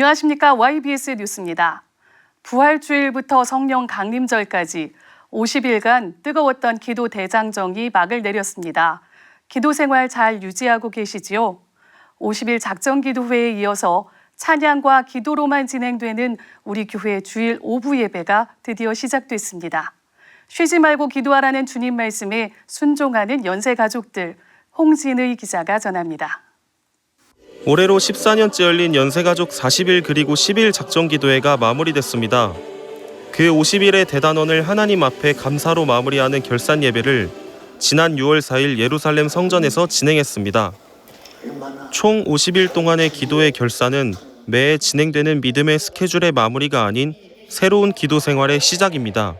안녕하십니까. YBS 뉴스입니다. 부활주일부터 성령 강림절까지 50일간 뜨거웠던 기도 대장정이 막을 내렸습니다. 기도 생활 잘 유지하고 계시지요? 50일 작정 기도회에 이어서 찬양과 기도로만 진행되는 우리 교회 주일 오부 예배가 드디어 시작됐습니다. 쉬지 말고 기도하라는 주님 말씀에 순종하는 연세 가족들 홍진의 기자가 전합니다. 올해로 14년째 열린 연세가족 40일 그리고 10일 작정기도회가 마무리됐습니다. 그 50일의 대단원을 하나님 앞에 감사로 마무리하는 결산 예배를 지난 6월 4일 예루살렘 성전에서 진행했습니다. 총 50일 동안의 기도의 결산은 매해 진행되는 믿음의 스케줄의 마무리가 아닌 새로운 기도 생활의 시작입니다.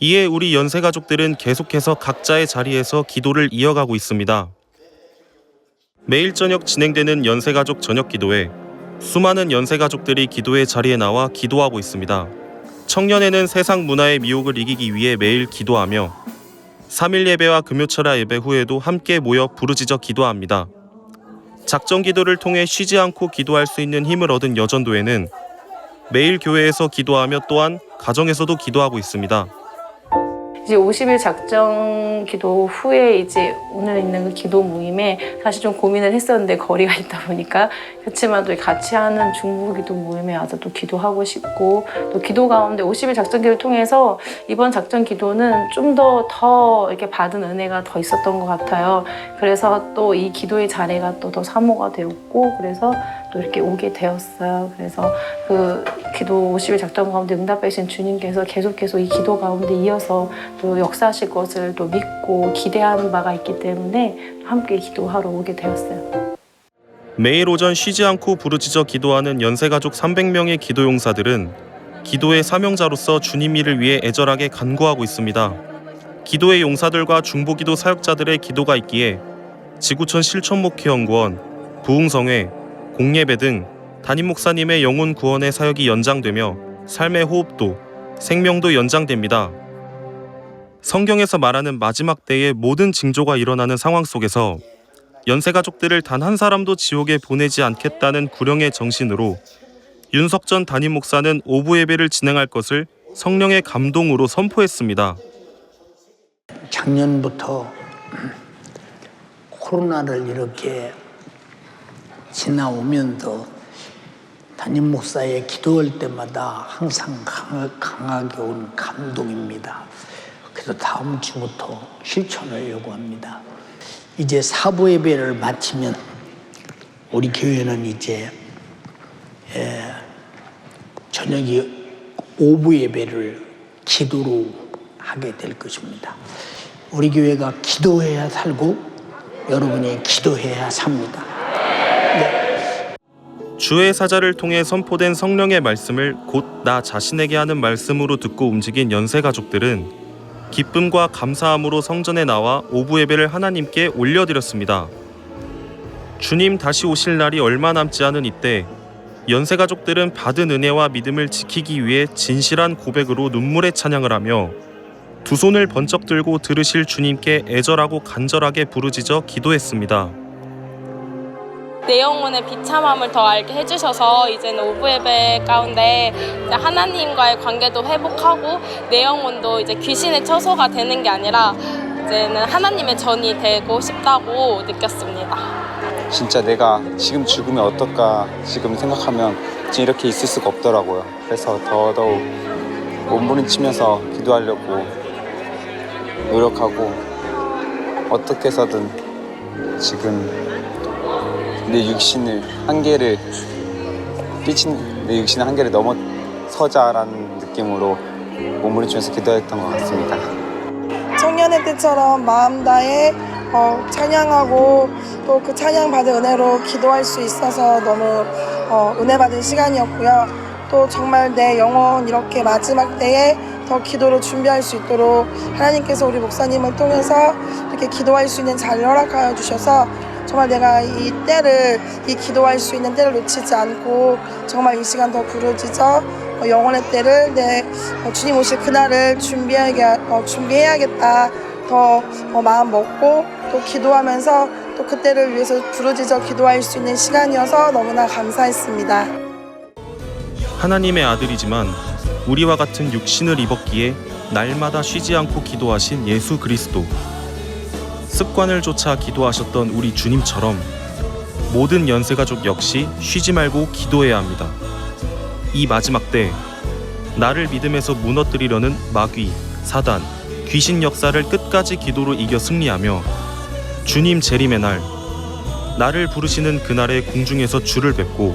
이에 우리 연세 가족들은 계속해서 각자의 자리에서 기도를 이어가고 있습니다. 매일 저녁 진행되는 연세가족 저녁 기도회. 수많은 연세가족들이 기도의 자리에 나와 기도하고 있습니다. 청년에는 세상 문화의 미혹을 이기기 위해 매일 기도하며 3일 예배와 금요철야 예배 후에도 함께 모여 부르짖어 기도합니다. 작정 기도를 통해 쉬지 않고 기도할 수 있는 힘을 얻은 여전도에는 매일 교회에서 기도하며 또한 가정에서도 기도하고 있습니다. 이제 50일 작정 기도 후에 이제 오늘 있는 그 기도 모임에 사실 좀 고민을 했었는데 거리가 있다 보니까 그렇지만 또 같이 하는 중부 기도 모임에 와서 또 기도하고 싶고 또 기도 가운데 50일 작정 기도를 통해서 이번 작정 기도는 좀 더더 이렇게 받은 은혜가 더 있었던 것 같아요. 그래서 또 이 기도의 자리가 또 더 사모가 되었고 그래서 또 이렇게 오게 되었어요. 그래서 그 기도 50일 작정 가운데 응답하신 주님께서 계속 계속 이 기도 가운데 이어서 또 역사하실 것을 또 믿고 기대하는 바가 있기 때문에 함께 기도하러 오게 되었어요. 매일 오전 쉬지 않고 부르짖어 기도하는 연세가족 300명의 기도용사들은 기도의 사명자로서 주님 일을 위해 애절하게 간구하고 있습니다. 기도의 용사들과 중보기도 사역자들의 기도가 있기에 지구촌 실천목회연구원, 부흥성회, 공예배 등 담임 목사님의 영혼 구원의 사역이 연장되며 삶의 호흡도 생명도 연장됩니다. 성경에서 말하는 마지막 때의 모든 징조가 일어나는 상황 속에서 연세 가족들을 단 한 사람도 지옥에 보내지 않겠다는 구령의 정신으로 윤석 전 담임 목사는 오부 예배를 진행할 것을 성령의 감동으로 선포했습니다. 작년부터 코로나를 이렇게 지나오면서 담임 목사의 기도할 때마다 항상 강하- 강하게 온 감동입니다. 그래서 다음 주부터 실천을 요구합니다. 이제 사부 예배를 마치면 우리 교회는 이제 에, 저녁이 오부 예배를 기도로 하게 될 것입니다. 우리 교회가 기도해야 살고 여러분이 기도해야 삽니다. 주의 사자를 통해 선포된 성령의 말씀을 곧 나 자신에게 하는 말씀으로 듣고 움직인 연세 가족들은 기쁨과 감사함으로 성전에 나와 오부 예배를 하나님께 올려드렸습니다. 주님 다시 오실 날이 얼마 남지 않은 이때 연세 가족들은 받은 은혜와 믿음을 지키기 위해 진실한 고백으로 눈물의 찬양을 하며 두 손을 번쩍 들고 들으실 주님께 애절하고 간절하게 부르짖어 기도했습니다. 내 영혼의 비참함을 더 알게 해주셔서 이제는 오브 예배 가운데 하나님과의 관계도 회복하고 내 영혼도 이제 귀신의 처소가 되는 게 아니라 이제는 하나님의 전이 되고 싶다고 느꼈습니다. 진짜 내가 지금 죽으면 어떨까 지금 생각하면 지금 이렇게 있을 수가 없더라고요. 그래서 더더욱 몸부림치면서 기도하려고 노력하고 어떻게 해서든 지금 내 육신을 한계를 삐친 내 육신의 한계를 넘어서자라는 느낌으로 몸부림치면서 기도했던 것 같습니다. 청년의 때처럼 마음 다해 어, 찬양하고 또 그 찬양 받은 은혜로 기도할 수 있어서 너무 어, 은혜 받은 시간이었고요. 또 정말 내 영혼 이렇게 마지막 때에 더 기도로 준비할 수 있도록 하나님께서 우리 목사님을 통해서 이렇게 기도할 수 있는 자리를 허락하여 주셔서 정말 내가 이 때를 이 기도할 수 있는 때를 놓치지 않고 정말 이 시간 더 부르짖어 어, 영혼의 때를 내 어, 주님 오실 그날을 준비하게 어, 준비해야겠다 더 어, 마음 먹고 또 기도하면서 또 그때를 위해서 부르짖어 기도할 수 있는 시간이어서 너무나 감사했습니다. 하나님의 아들이지만 우리와 같은 육신을 입었기에 날마다 쉬지 않고 기도하신 예수 그리스도. 습관을 쫓아 기도하셨던 우리 주님처럼 모든 연세가족 역시 쉬지 말고 기도해야 합니다. 이 마지막 때 나를 믿음에서 무너뜨리려는 마귀, 사단, 귀신 역사를 끝까지 기도로 이겨 승리하며 주님 재림의 날 나를 부르시는 그날의 궁중에서 주를 뵙고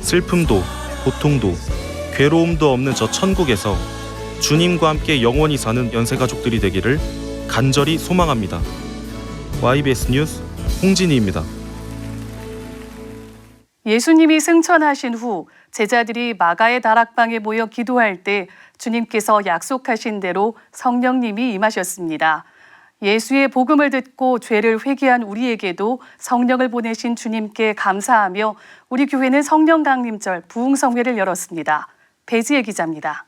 슬픔도 고통도 괴로움도 없는 저 천국에서 주님과 함께 영원히 사는 연세가족들이 되기를 간절히 소망합니다. YBS 뉴스 홍진희입니다. 예수님이 승천하신 후 제자들이 마가의 다락방에 모여 기도할 때 주님께서 약속하신 대로 성령님이 임하셨습니다. 예수의 복음을 듣고 죄를 회개한 우리에게도 성령을 보내신 주님께 감사하며 우리 교회는 성령 강림절 부흥성회를 열었습니다. 배지혜 기자입니다.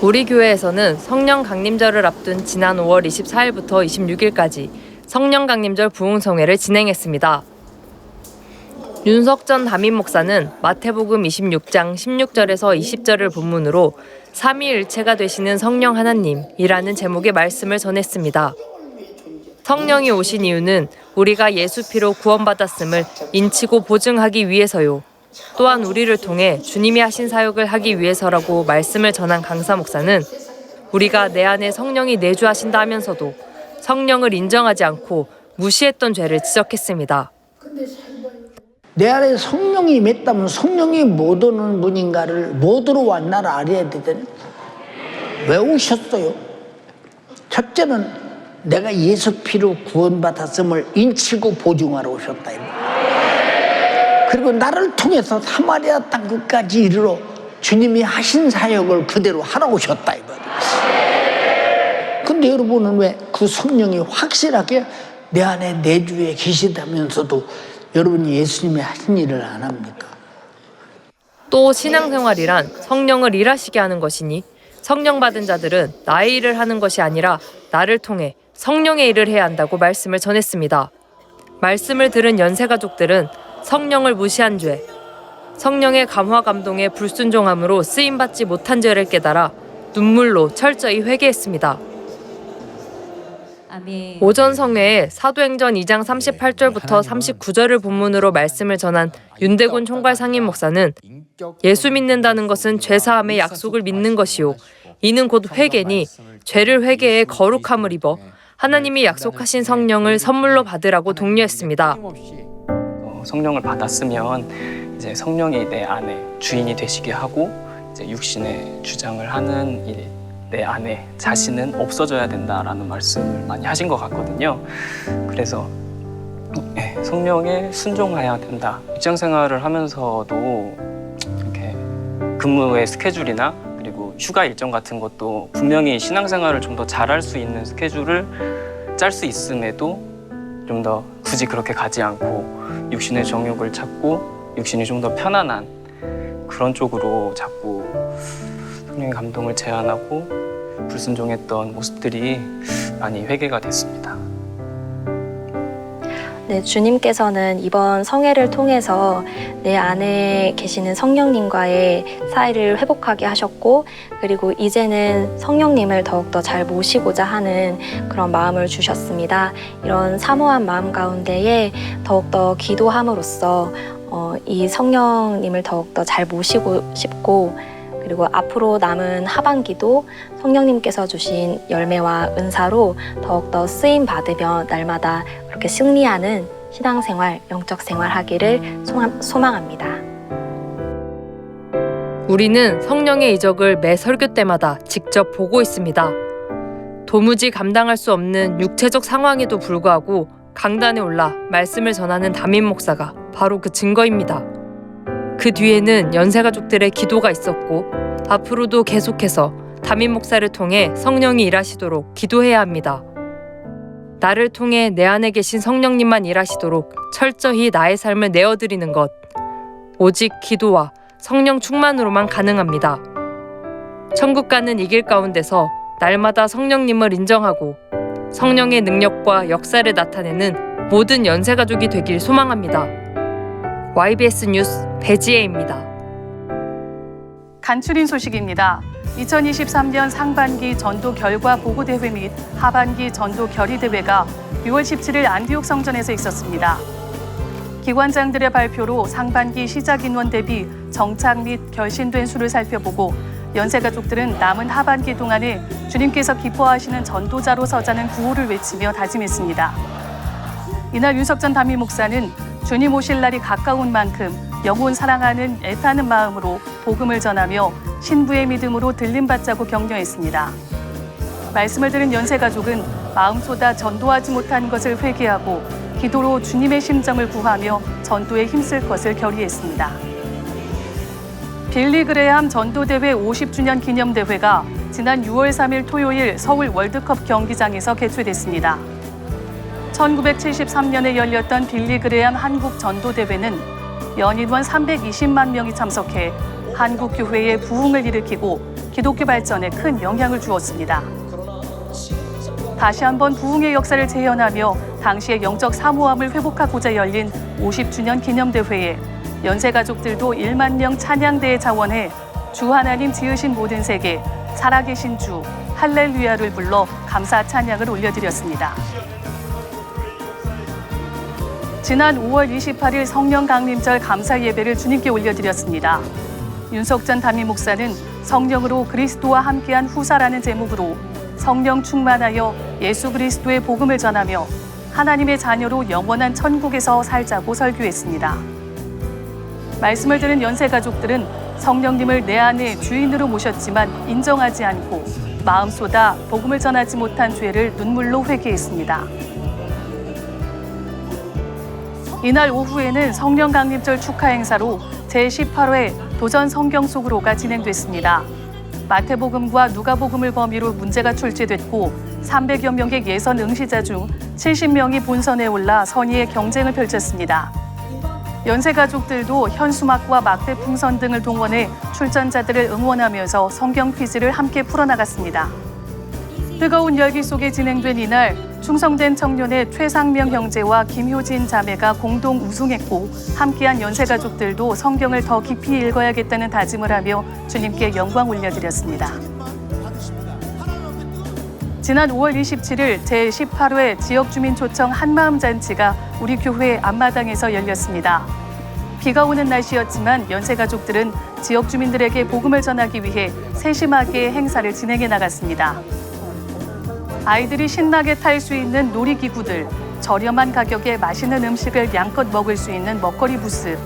우리 교회에서는 성령 강림절을 앞둔 지난 5월 24일부터 26일까지 성령 강림절 부흥성회를 진행했습니다. 윤석전 담임 목사는 마태복음 26장 16절에서 20절을 본문으로 삼위일체가 되시는 성령 하나님이라는 제목의 말씀을 전했습니다. 성령이 오신 이유는 우리가 예수 피로 구원받았음을 인치고 보증하기 위해서요. 또한 우리를 통해 주님이 하신 사역을 하기 위해서라고 말씀을 전한 강사 목사는 우리가 내 안에 성령이 내주하신다 하면서도 성령을 인정하지 않고 무시했던 죄를 지적했습니다. 내 안에 성령이 임했다면 성령이 못 오는 분인가를 못 들어왔나를 알아야 되더니 왜 오셨어요? 첫째는 내가 예수 피로 구원받았음을 인치고 보증하러 오셨다. 그리고 나를 통해서 사마리아 땅 끝까지 이르러 주님이 하신 사역을 그대로 하러 오셨다. 근데 여러분은 왜 그 성령이 확실하게 내 안에 내주에 계시다면서도 여러분이 예수님이 하신 일을 안 합니까? 또 신앙생활이란 성령을 일하시게 하는 것이니 성령 받은 자들은 나의 일을 하는 것이 아니라 나를 통해 성령의 일을 해야 한다고 말씀을 전했습니다. 말씀을 들은 연세 가족들은 성령을 무시한 죄, 성령의 감화 감동에 불순종함으로 쓰임 받지 못한 죄를 깨달아 눈물로 철저히 회개했습니다. 오전 성회에 사도행전 2장 38절부터 39절을 본문으로 말씀을 전한 윤대군 총괄 상임 목사는 예수 믿는다는 것은 죄 사함의 약속을 믿는 것이요. 이는 곧 회개니 죄를 회개해 거룩함을 입어 하나님이 약속하신 성령을 선물로 받으라고 독려했습니다. 어, 성령을 받았으면 이제 성령이 내 안에 주인이 되시게 하고 이제 육신의 주장을 하는 이 내 안에 자신은 없어져야 된다라는 말씀을 많이 하신 것 같거든요. 그래서 예, 성령에 순종해야 된다. 직장 생활을 하면서도 이렇게 근무의 스케줄이나 그리고 휴가 일정 같은 것도 분명히 신앙생활을 좀 더 잘할 수 있는 스케줄을 짤 수 있음에도 좀 더 굳이 그렇게 가지 않고 육신의 정욕을 찾고 육신이 좀 더 편안한 그런 쪽으로 자꾸 성령의 감동을 제한하고 불순종했던 모습들이 많이 회개가 됐습니다. 네, 주님께서는 이번 성회를 통해서 내 안에 계시는 성령님과의 사이를 회복하게 하셨고, 그리고 이제는 성령님을 더욱더 잘 모시고자 하는 그런 마음을 주셨습니다. 이런 사모한 마음 가운데에 더욱더 기도함으로써 어, 이 성령님을 더욱더 잘 모시고 싶고, 그리고 앞으로 남은 하반기도 성령님께서 주신 열매와 은사로 더욱더 쓰임 받으며 날마다 그렇게 승리하는 신앙생활, 영적 생활 하기를 소망- 소망합니다. 우리는 성령의 이적을 매 설교 때마다 직접 보고 있습니다. 도무지 감당할 수 없는 육체적 상황에도 불구하고 강단에 올라 말씀을 전하는 담임 목사가 바로 그 증거입니다. 그 뒤에는 연세 가족들의 기도가 있었고 앞으로도 계속해서 담임 목사를 통해 성령이 일하시도록 기도해야 합니다. 나를 통해 내 안에 계신 성령님만 일하시도록 철저히 나의 삶을 내어드리는 것. 오직 기도와 성령 충만으로만 가능합니다. 천국 가는 이 길 가운데서 날마다 성령님을 인정하고 성령의 능력과 역사를 나타내는 모든 연세가족이 되길 소망합니다. YBS 뉴스 배지혜입니다. 간추린 소식입니다. 2023년 상반기 전도 결과 보고 대회 및 하반기 전도 결의 대회가 6월 17일 안디옥 성전에서 있었습니다. 기관장들의 발표로 상반기 시작 인원 대비 정착 및 결신된 수를 살펴보고 연세 가족들은 남은 하반기 동안에 주님께서 기뻐하시는 전도자로 서자는 구호를 외치며 다짐했습니다. 이날 윤석 전 담임 목사는 주님 오실 날이 가까운 만큼 영혼 사랑하는 애타는 마음으로 복음을 전하며 신부의 믿음으로 들림받자고 격려했습니다. 말씀을 들은 연세 가족은 마음 쏟아 전도하지 못한 것을 회개하고 기도로 주님의 심정을 구하며 전도에 힘쓸 것을 결의했습니다. 빌리 그레함 전도대회 50주년 기념대회가 지난 6월 3일 토요일 서울 월드컵 경기장에서 개최됐습니다. 1973년에 열렸던 빌리 그레함 한국 전도대회는 연인원 320만 명이 참석해 한국 교회의 부흥을 일으키고 기독교 발전에 큰 영향을 주었습니다. 다시 한번 부흥의 역사를 재현하며 당시의 영적 사모함을 회복하고자 열린 50주년 기념대회에 연세 가족들도 1만 명 찬양대에 자원해 주 하나님 지으신 모든 세계 살아계신 주 할렐루야를 불러 감사 찬양을 올려드렸습니다. 지난 5월 28일 성령 강림절 감사 예배를 주님께 올려드렸습니다. 윤석전 담임 목사는 성령으로 그리스도와 함께한 후사라는 제목으로 성령 충만하여 예수 그리스도의 복음을 전하며 하나님의 자녀로 영원한 천국에서 살자고 설교했습니다. 말씀을 들은 연세 가족들은 성령님을 내 안에 주인으로 모셨지만 인정하지 않고 마음 쏟아 복음을 전하지 못한 죄를 눈물로 회개했습니다. 이날 오후에는 성령 강림절 축하 행사로 제18회 도전 성경 속으로가 진행됐습니다. 마태복음과 누가복음을 범위로 문제가 출제됐고 300여 명의 예선 응시자 중 70명이 본선에 올라 선의의 경쟁을 펼쳤습니다. 연세 가족들도 현수막과 막대 풍선 등을 동원해 출전자들을 응원하면서 성경 퀴즈를 함께 풀어나갔습니다. 뜨거운 열기 속에 진행된 이날 충성된 청년의 최상명 형제와 김효진 자매가 공동 우승했고 함께한 연세 가족들도 성경을 더 깊이 읽어야겠다는 다짐을 하며 주님께 영광 올려드렸습니다. 지난 5월 27일 제18회 지역주민 초청 한마음 잔치가 우리 교회 앞마당에서 열렸습니다. 비가 오는 날씨였지만 연세 가족들은 지역 주민들에게 복음을 전하기 위해 세심하게 행사를 진행해 나갔습니다. 아이들이 신나게 탈 수 있는 놀이기구들, 저렴한 가격에 맛있는 음식을 양껏 먹을 수 있는 먹거리 부스,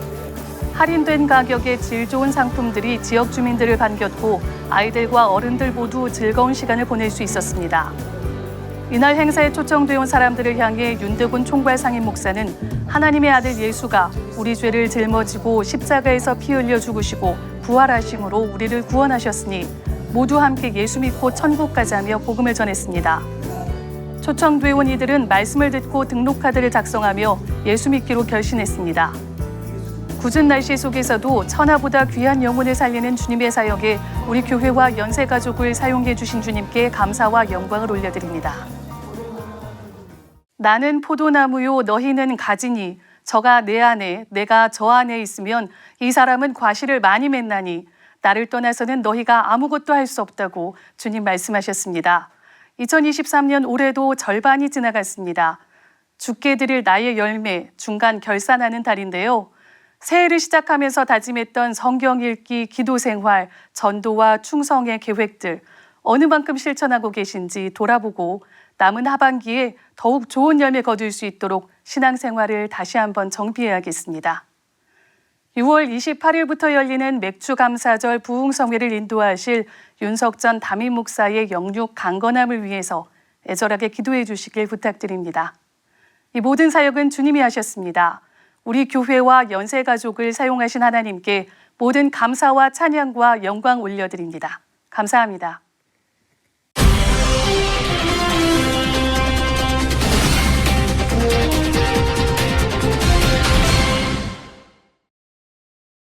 할인된 가격에 질 좋은 상품들이 지역 주민들을 반겼고 아이들과 어른들 모두 즐거운 시간을 보낼 수 있었습니다. 이날 행사에 초청되어 온 사람들을 향해 윤대곤 총괄 상임 목사는 하나님의 아들 예수가 우리 죄를 짊어지고 십자가에서 피 흘려 죽으시고 부활하심으로 우리를 구원하셨으니 모두 함께 예수 믿고 천국 가자며 복음을 전했습니다. 초청되어 온 이들은 말씀을 듣고 등록카드를 작성하며 예수 믿기로 결신했습니다. 굳은 날씨 속에서도 천하보다 귀한 영혼을 살리는 주님의 사역에 우리 교회와 연세 가족을 사용해 주신 주님께 감사와 영광을 올려드립니다. 나는 포도나무요 너희는 가지니 저가 내 안에 내가 저 안에 있으면 이 사람은 과실을 많이 맺나니 나를 떠나서는 너희가 아무것도 할 수 없다고 주님 말씀하셨습니다. 2023년 올해도 절반이 지나갔습니다. 죽게 드릴 나의 열매 중간 결산하는 달인데요. 새해를 시작하면서 다짐했던 성경 읽기, 기도 생활, 전도와 충성의 계획들 어느 만큼 실천하고 계신지 돌아보고 남은 하반기에 더욱 좋은 열매 거둘 수 있도록 신앙생활을 다시 한번 정비해야겠습니다. 6월 28일부터 열리는 맥주 감사절 부흥성회를 인도하실 윤석전 담임 목사의 영육 강건함을 위해서 애절하게 기도해 주시길 부탁드립니다. 이 모든 사역은 주님이 하셨습니다. 우리 교회와 연세 가족을 사용하신 하나님께 모든 감사와 찬양과 영광 올려드립니다. 감사합니다.